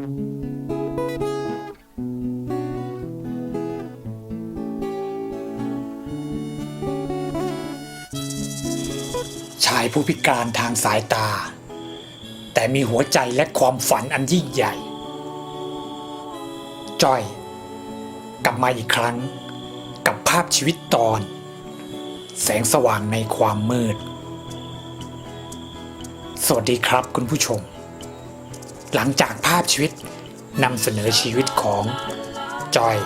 ชายผู้พิการทางสายตา แต่มีหัวใจและความฝันอันยิ่งใหญ่จ้อย กลับมาอีกครั้ง กับภาพชีวิตตอน แสงสว่างในความมืด สวัสดีครับคุณผู้ชม หลังจากภาพชีวิตนำเสนอชีวิตของจอย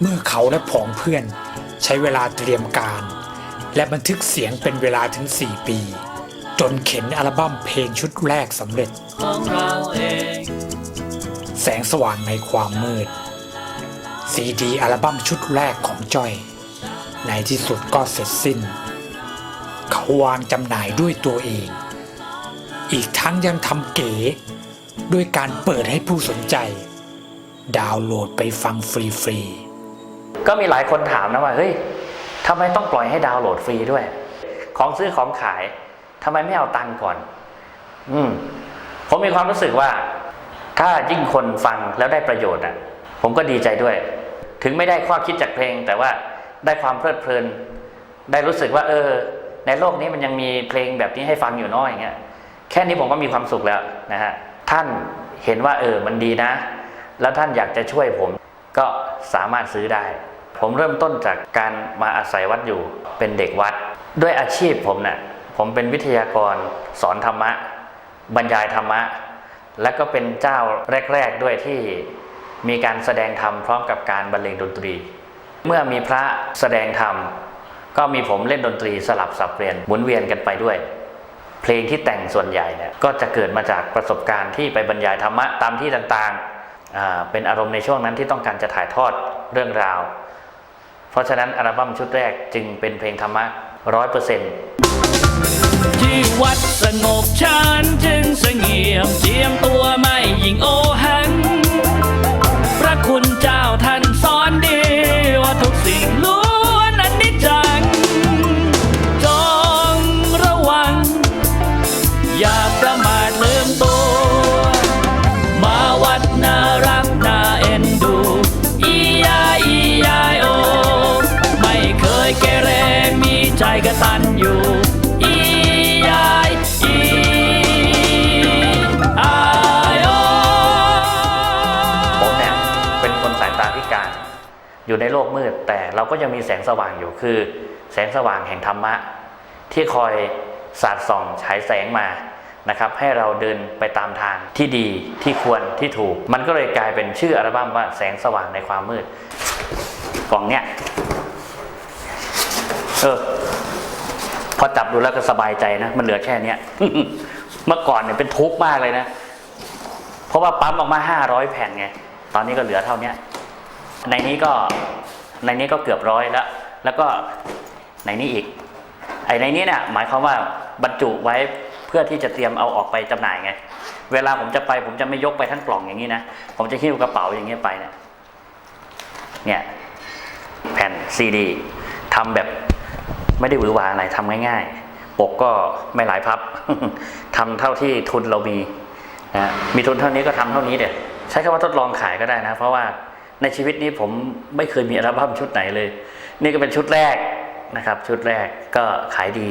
เมื่อเขาและผองเพื่อนใช้เวลาเตรียมการ และบันทึกเสียงเป็นเวลาถึง 4 ปี จนเข็นอัลบั้มเพลงชุดแรกสำเร็จ แสงสว่างในความมืด ซีดีอัลบั้มชุดแรกของจอย ในที่สุดก็เสร็จสิ้น เขาวางจำหน่ายด้วยตัวเอง อีกทั้งยังทำเก๋ ด้วยการเปิดให้ผู้สนใจ ดาวน์โหลดไปฟังฟรีๆ ก็มีหลายคนถามนะว่า เฮ้ยทำไมต้องปล่อยให้ดาวน์โหลดฟรีด้วย ของซื้อของขายทำไมไม่เอาตังก่อน อืม ผมมีความรู้สึกว่า ถ้ายิ่งคนฟังแล้วได้ประโยชน์อะ ผมก็ดีใจด้วย ถึงไม่ได้ข้อคิดจากเพลง แต่ว่าได้ความเพลิดเพลิน ได้รู้สึกว่า เออ ในโลกนี้มันยังมีเพลงแบบนี้ให้ฟังอยู่น้อยอย่างเงี้ย แค่นี้ผมก็มีความสุขแล้วนะฮะท่านเห็นว่าเออมันดีนะ แล้วท่านอยากจะช่วยผมก็สามารถซื้อได้ ผมเริ่มต้นจากการมาอาศัยวัดอยู่เป็นเด็กวัด ด้วยอาชีพผมเนะ่ะผมเป็นวิทยากรสอนธรรมะ บรรยายธรรมะ และก็เป็นเจ้าแรก ๆด้วยที่มีการแสดงธรรมพร้อมกับการบรรเลงดนตรี เมื่อมีพระแสดงธรรมก็มีผมเล่นดนตรีสลับสับเปลี่ยนหมุนเวียนกันไปด้วย เพลงที่แต่งส่วนใหญ่เนี่ยก็จะเกิดมาจากประสบการณ์ที่ไปบรรยายธรรมะตามที่ต่างๆ เป็นอารมณ์ในช่วงนั้นที่ต้องการจะถ่ายทอดเรื่องราว เพราะฉะนั้นอัลบั้มชุดแรกจึงเป็นเพลงธรรมะร้อยเปอร์เซ็นต์ที่วัดสงบฉันจึงเสงี่ยมเจียมตัวไม่ยิง อยู่ในโลกมืด แต่เราก็ยังมีแสงสว่างอยู่คือ แสงสว่างแห่งธรรมะ ที่คอยสาดส่องฉายแสงมานะครับ ให้เราเดินไปตามทางที่ดีที่ควรที่ถูก มันก็เลยกลายเป็นชื่ออัลบั้มว่าแสงสว่างในความมืดกล่องเนี่ยเออพอจับดูแล้วก็สบายใจนะ มันเหลือแค่เนี้ยเมื่อก่อนเนี่ยเป็นทุกข์มากเลยนะ เพราะว่าปั๊มออกมาห้าร้อยแผ่นไง ตอนนี้ก็เหลือเท่าเนี้ย ในนี้ก็ในนี้ก็เกือบร้อยแล้ว แล้วก็ในนี้อีก ไอ้ในนี้เนี่ยหมายความว่าบรรจุไว้เพื่อที่จะเตรียมเอาออกไปจำหน่ายไง เวลาผมจะไปผมจะไม่ยกไปทั้งกล่องอย่างนี้นะ ผมจะหิ้วกระเป๋าอย่างนี้ไปเนี่ยเนี่ยแผ่นซีดีทำแบบไม่ได้หวือหวาอะไรทำง่าย ๆ ปกก็ไม่หลายพับทำเท่าที่ทุนเรามีนะมีทุนเท่านี้ก็ทำเท่านี้เดี๋ยใช้คำว่าทดลองขายก็ได้นะ เพราะว่า ในชีวิตนี้ผมไม่เคยมีอัลบั้มชุดไหนเลย นี่ก็เป็นชุดแรกนะครับ ชุดแรกก็ขายดี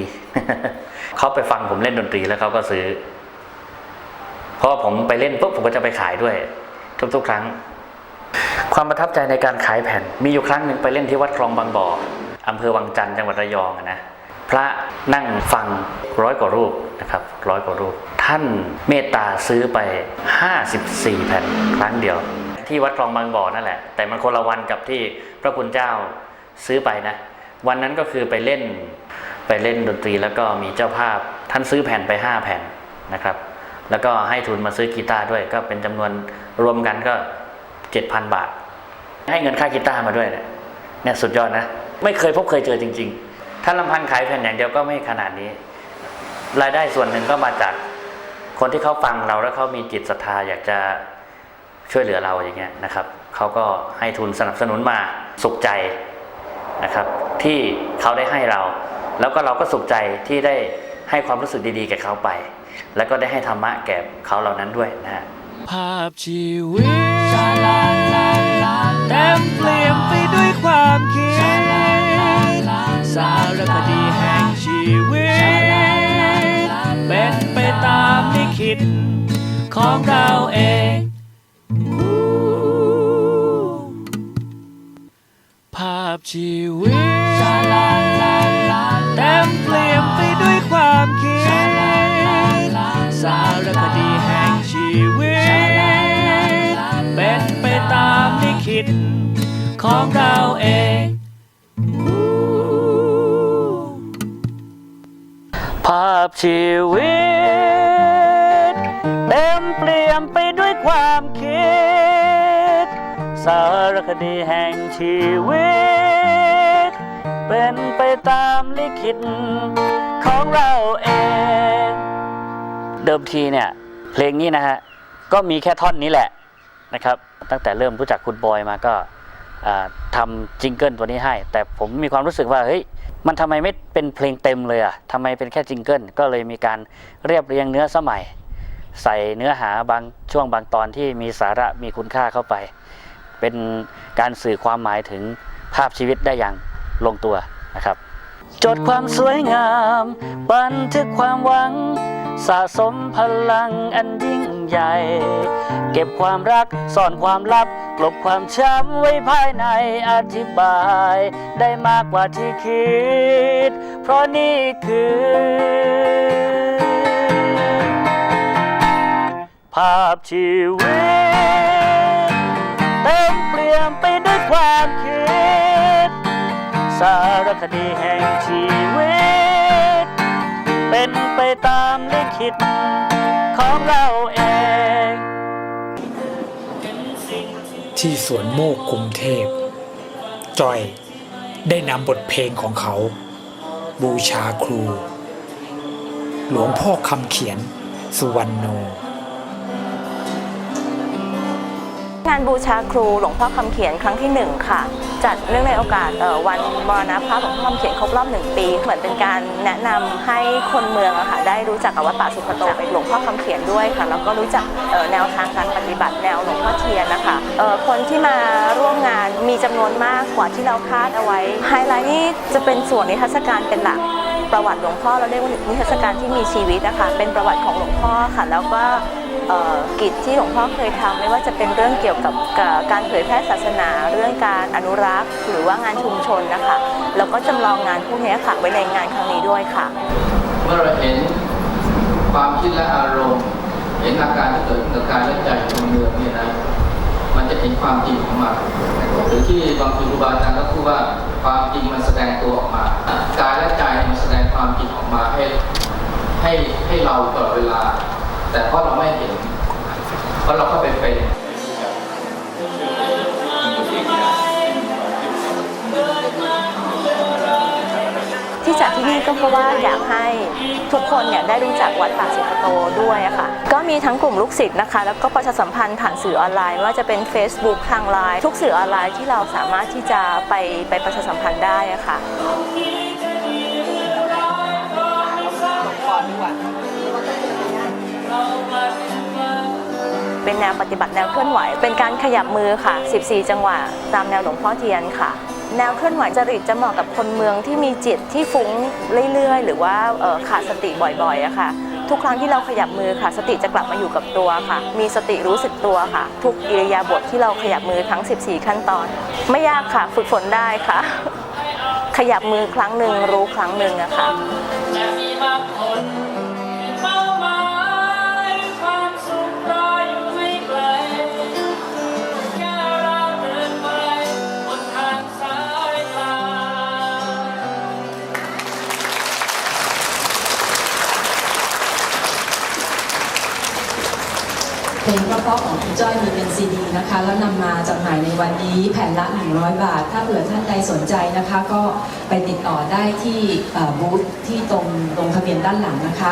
เขาไปฟังผมเล่นดนตรีแล้วเขาก็ซื้อ เพราะผมไปเล่นปุ๊บผมก็จะไปขายด้วย ทุกๆครั้ง ความประทับใจในการขายแผ่น มีอยู่ครั้งหนึ่งไปเล่นที่วัดคลองบางบ่ออำเภอวังจันทร์จังหวัดระยองนะพระนั่งฟังร้อยกว่ารูปนะครับร้อยกว่ารูป ท่านเมตตาซื้อไป 54 แผ่นครั้งเดียว ที่วัดคลองบางบ่อนั่นแหละ แต่มันคนละวันกับที่พระคุณเจ้าซื้อไปนะ วันนั้นก็คือไปเล่นไปเล่นดนตรีแล้วก็มีเจ้าภาพท่านซื้อแผ่นไป 5 แผ่นนะครับ แล้วก็ให้ทุนมาซื้อกีตาร์ด้วย ก็เป็นจำนวนรวมกันก็ 7,000 บาท ให้เงินค่ากีตาร์มาด้วยเนี่ยเนี่ยสุดยอดนะ ไม่เคยพบเคยเจอจริงๆถ้านลำพังขายแผ่นอย่างเดียวก็ไม่ขนาดนี้ รายได้ส่วนหนึ่งก็มาจากคนที่เขาฟังเราแล้วเขามีจิตศรัทธาอยากจะ ช่วยเหลือเราอย่างเงี้ยนะครับเขาก็ให้ทุนสนับสนุนมาสุขใจนะครับ ที่เขาได้ให้เรา แล้วก็เราก็สุขใจที่ได้ให้ความรู้สึกดีๆแก่เขาไป แล้วก็ได้ให้ธรรมะแก่เขาเหล่านั้นด้วยนะฮะภาพชีวิตเต็มเปลี่ยนไปด้วยความคิดสารคดีแห่งชีวิตเป็นไปตามลิขิตของเราเอง ชีวิตเต็มเปลี่ยนไปด้วยความคิด สารคดีแห่งชีวิต เป็นไปตามลิขิตของเราเองภาพชีวิต เต็มเปลี่ยนไปด้วยความคิด สารคดีแห่งชีวิต เป็นไปตามลิขิตของเราเอง เดิมทีเนี่ย เพลงนี้นะฮะ ก็มีแค่ท่อนนี้แหละนะครับ ตั้งแต่เริ่มรู้จักคุณบอยมาก็ทำจิงเกิลตัวนี้ให้ แต่ผมมีความรู้สึกว่าเฮ้ยมันทำไมไม่เป็นเพลงเต็มเลยอะทำไมเป็นแค่จิงเกิลก็เลยมีการเรียบเรียงเนื้อสมัย ใส่เนื้อหาบางช่วงบางตอนที่มีสาระมีคุณค่าเข้าไป เป็นการสื่อความหมายถึงภาพชีวิตได้อย่าง ลงตัวนะครับ จดความสวยงาม บันทึกความหวัง สะสมพลังอันยิ่งใหญ่ เก็บความรักซ่อนความลับกลบความช้ำไว้ภายในอธิบาย ได้มากกว่าที่คิด เพราะนี่คือ ภาพชีวิตเต็มเปลี่ยนไปด้วยความคิด สารคดีแห่งชีวิต เป็นไปตามลิขิตของเราเอง ที่สวนโมกกรุงเทพ จอยได้นำบทเพลงของเขา บูชาครู หลวงพ่อคำเขียน สุวรรณโน งานบูชาครูหลวงพ่อคำเขียนครั้งที่หนึ่งค่ะ จัดเนื่องในโอกาสวันมรณภาพหลวงพ่อคำเขียนครบรอบหนึ่งปี เหมือนเป็นการแนะนำให้คนเมืองอะค่ะได้รู้จักกับวัดป่าสุขโตหลวงพ่อคำเขียนด้วยค่ะ แล้วก็รู้จักแนวทางการปฏิบัติแนวหลวงพ่อเทียนนะคะคนที่มาร่วมงานมีจำนวนมากกว่าที่เราคาดเอาไว้ ไฮไลท์นี่จะเป็นส่วนนิทรรศการเป็นหลักประวัติหลวงพ่อเราเรียกว่านิทรรศการที่มีชีวิตนะคะ เป็นประวัติของหลวงพ่อค่ะ แล้วก็ กิจที่หลวงพ่อเคยทำไม่ว่าจะเป็นเรื่องเกี่ยวกับการเผยแพร่ศาสนา เรื่องการอนุรักษ์ หรือว่างานชุมชนนะคะแล้วก็จำลองงานพวกนี้ค่ะไว้ในงานครั้งนี้ด้วยค่ะ เมื่อเราเห็นความคิดและอารมณ์ เห็นอาการที่เกิดกับกายและใจของเมืองเนี่ยนะมันจะเห็นความจริงของมันหรือที่บางทีครูบาอาจารย์ก็พูดว่าความจริงมันแสดงตัวออกมากายและใจมันแสดงความจริงออกมาให้ให้ให้เราตลอดเวลา แต่เพราะเราไม่เห็น เพราะเราเข้าไปเป็นที่จัดที่นี่ก็เพราะว่าอยากให้ทุกคนเนี่ยได้รู้จักวัดป่าสุขโตด้วยค่ะ ก็มีทั้งกลุ่มลูกศิษย์นะคะ แล้วก็ประชาสัมพันธ์ผ่านสื่อออนไลน์ไม่ว่าจะเป็น Facebook ทางไลน์ทุกสื่อออนไลน์ที่เราสามารถที่จะไปไปประชาสัมพันธ์ได้อะค่ะ เป็นแนวปฏิบัติแนวเคลื่อนไหว เป็นการขยับมือค่ะ 14 จังหวะ ตามแนวหลวงพ่อเทียนค่ะ แนวเคลื่อนไหวจริตจะเหมาะกับคนเมืองที่มีจิตที่ฟุ้งเรื่อยๆ หรือว่าขาดสติบ่อยๆอะค่ะ ทุกครั้งที่เราขยับมือค่ะ สติจะกลับมาอยู่กับตัวค่ะ มีสติรู้สึกตัวค่ะ ทุกอิริยาบถที่เราขยับมือทั้ง 14 ขั้นตอน ไม่ยากค่ะ ฝึกฝนได้ค่ะ ขยับมือครั้งหนึ่งรู้ครั้งหนึ่งอะค่ะ ลงเพราะๆของคุณจ้อยมีเป็นซีดีนะคะ แล้วนำมาจำหน่ายในวันนี้แผ่นละ 100 บาท ถ้าเผื่อท่านใดสนใจนะคะ ก็ไปติดต่อได้ที่บูธที่ตรงลงทะเบียนด้านหลังนะคะ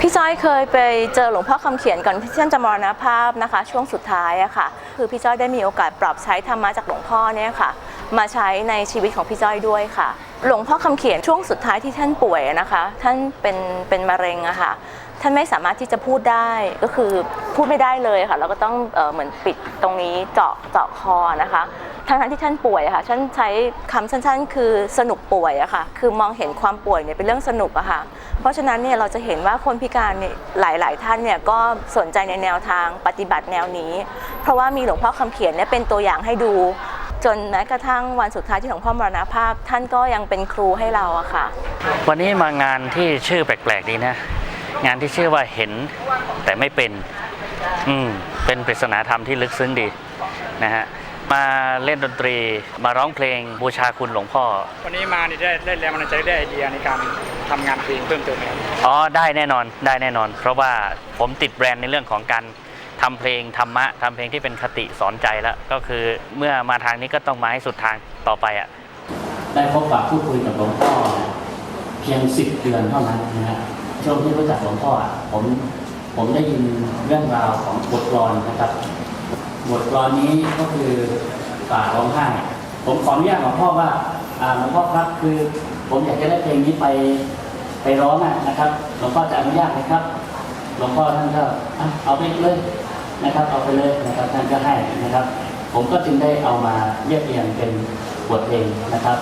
พี่จ้อยเคยไปเจอหลวงพ่อคำเขียนก่อนที่ท่านจะมรณภาพนะคะ ช่วงสุดท้ายอะค่ะ คือพี่จ้อยได้มีโอกาสปรับใช้ธรรมะจากหลวงพ่อเนี่ยค่ะ มาใช้ในชีวิตของพี่จ้อยด้วยค่ะ หลวงพ่อคำเขียนช่วงสุดท้ายที่ท่านป่วยนะคะ ท่านเป็นเป็นมะเร็งอะค่ะ ท่านไม่สามารถที่จะพูดได้ก็คือพูดไม่ได้เลยค่ะแล้วก็ต้องเออเหมือนปิดตรงนี้เจาะเจาะคอนะคะทั้งทั้งที่ท่านป่วยค่ะท่านใช้คำสั้นๆ คือสนุกป่วยอะค่ะคือมองเห็นความป่วยเนี่ยเป็นเรื่องสนุกอะค่ะเพราะฉะนั้นเนี่ยเราจะเห็นว่าคนพิการเนี่ยหลายๆ ท่านเนี่ยก็สนใจในแนวทางปฏิบัติแนวนี้ เพราะว่ามีหลวงพ่อคำเขียนเนี่ยเป็นตัวอย่างให้ดูจนแม้กระทั่งวันสุดท้ายที่หลวงพ่อมรณภาพ ท่านก็ยังเป็นครูให้เราอะค่ะ วันนี้มางานที่ชื่อแปลกๆดีนะ งานที่ชื่อว่าเห็นแต่ไม่เป็น อืมเป็นปริศนาธรรมที่ลึกซึ้งดีนะฮะมาเล่นดนตรีมาร้องเพลงบูชาคุณหลวงพ่อ วันนี้มานี่ได้ได้แรงบันดาลใจได้ไอเดียในการทำงานเพลงเพิ่มเติมไหมครับอ๋อได้แน่นอนได้แน่นอน เพราะว่าผมติดแบรนด์ในเรื่องของการทำเพลงธรรมะทำเพลงที่เป็นคติสอนใจแล้ว ก็คือเมื่อมาทางนี้ก็ต้องมาให้สุดทางต่อไปอะได้พบปะพูดคุยกับหลวงพ่อเนี่ยเพียงสิบเดือนเท่านั้นนะฮะ ช่วงที่รู้จักหลวงพ่อผมผมได้ยินเรื่องราวของบทกลอนนะครับ บทกลอนนี้ก็คือป่าร้องไห้ผมขออนุญาตหลวงพ่อว่าหลวงพ่อครับคือ ผมอยากจะได้เพลงนี้ไปไปร้องนะครับหลวงพ่อจะอนุญาตไหมครับหลวงพ่อท่านก็เอาไปเลยนะครับ เอาไปเลยนะครับท่านก็ให้นะครับ ผมก็จึงได้เอามาเรียบเรียงเป็นบทเพลงนะครับ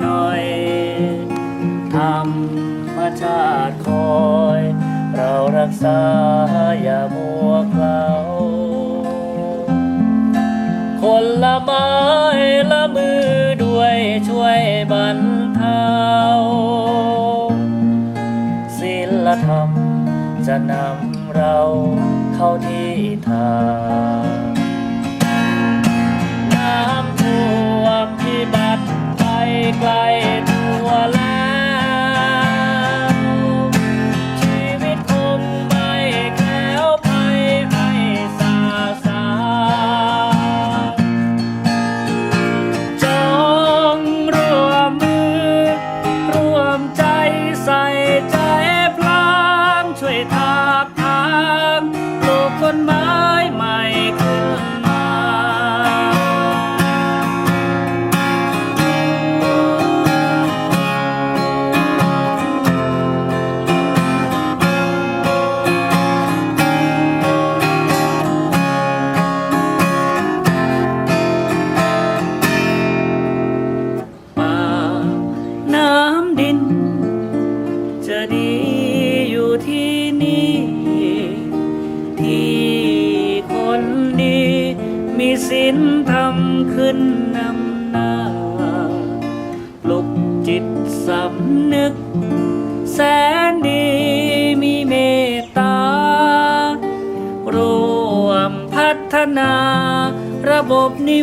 หน่อยธรรมชาติคอย เรารักษาอย่ามัวเคลาคนละไม้ละมือด้วยช่วยบรรเทาศีลธรรมจะนำเราเข้าที่ทาง ไกลตัวแล้ว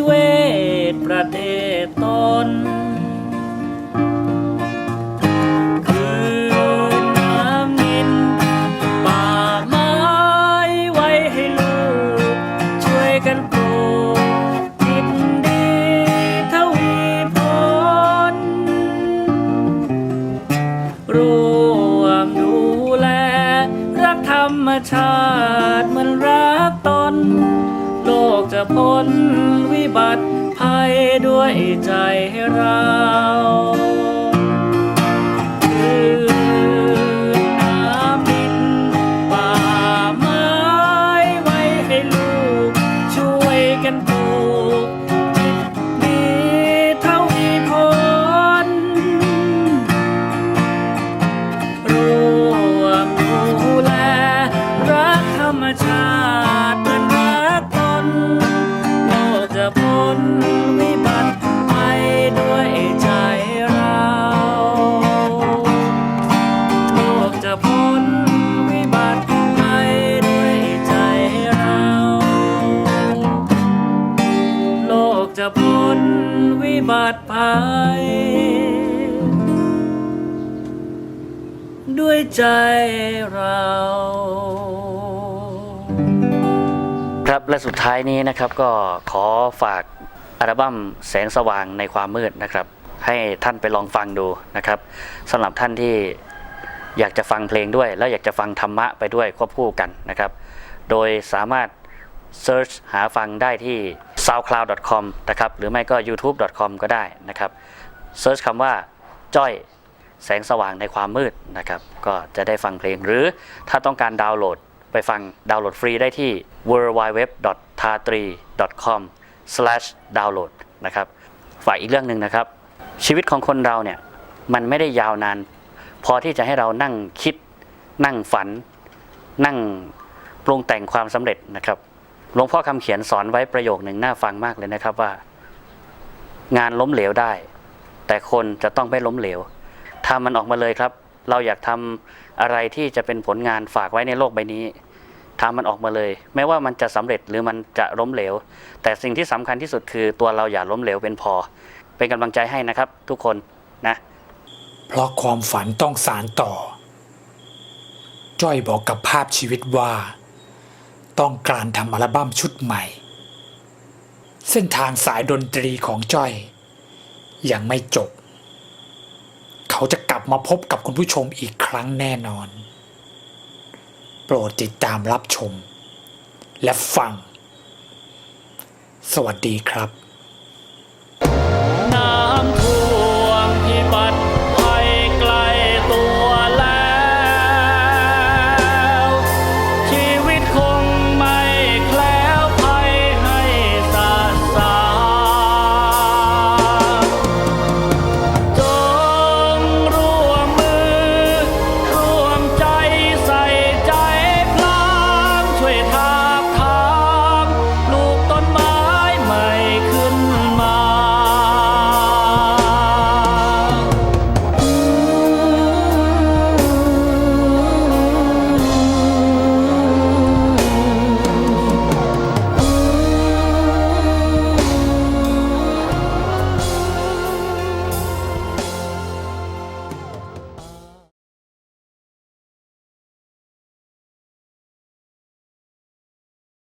เวศประเทศตนคือน้ำนินป่าไม้ไวให้ลูกช่วยกันปลูกจิตดีทวีผลร่วมดูแลรักธรรมชาติเหมันรักตน โลกจะพ้น บัติภัยด้วยใจเรา ใจเรา ครับและสุดท้ายนี้นะครับก็ขอฝากอัลบั้มแสงสว่างในความมืดนะครับ ให้ท่านไปลองฟังดูนะครับสำหรับท่านที่อยากจะฟังเพลงด้วย แล้วอยากจะฟังธรรมะไปด้วยควบคู่กันนะครับ โดยสามารถ Search หาฟังได้ที่ soundcloud.com นะครับ หรือไม่ก็ youtube.com ก็ได้นะครับ Search คำว่าจ้อย แสงสว่างในความมืดนะครับ ก็จะได้ฟังเพลงหรือถ้าต้องการดาวน์โหลดไปฟังดาวน์โหลดฟรีได้ที่ www.tatri.com/download นะครับฝากอีกเรื่องหนึ่งนะครับ ชีวิตของคนเราเนี่ยมันไม่ได้ยาวนาน พอที่จะให้เรานั่งคิด นั่งฝัน นั่งปรุงแต่งความสำเร็จนะครับหลวงพ่อคำเขียนสอนไว้ประโยคหนึ่งน่าฟังมากเลยนะครับว่า งานล้มเหลวได้ แต่คนจะต้องไม่ล้มเหลว ทำมันออกมาเลยครับ เราอยากทำอะไรที่จะเป็นผลงานฝากไว้ในโลกใบนี้ทำมันออกมาเลย ไม่ว่ามันจะสำเร็จหรือมันจะล้มเหลว แต่สิ่งที่สำคัญที่สุดคือตัวเราอย่าล้มเหลวเป็นพอ เป็นกำลังใจให้นะครับ ทุกคนนะ เพราะความฝันต้องสารต่อ จ้อยบอกกับภาพชีวิตว่า ต้องการทำอัลบั้มชุดใหม่ เส้นทางสายดนตรีของจ้อย ยังไม่จบ เขาจะกลับมาพบกับคุณผู้ชมอีกครั้งแน่นอน โปรดติดตามรับชม และฟัง สวัสดีครับ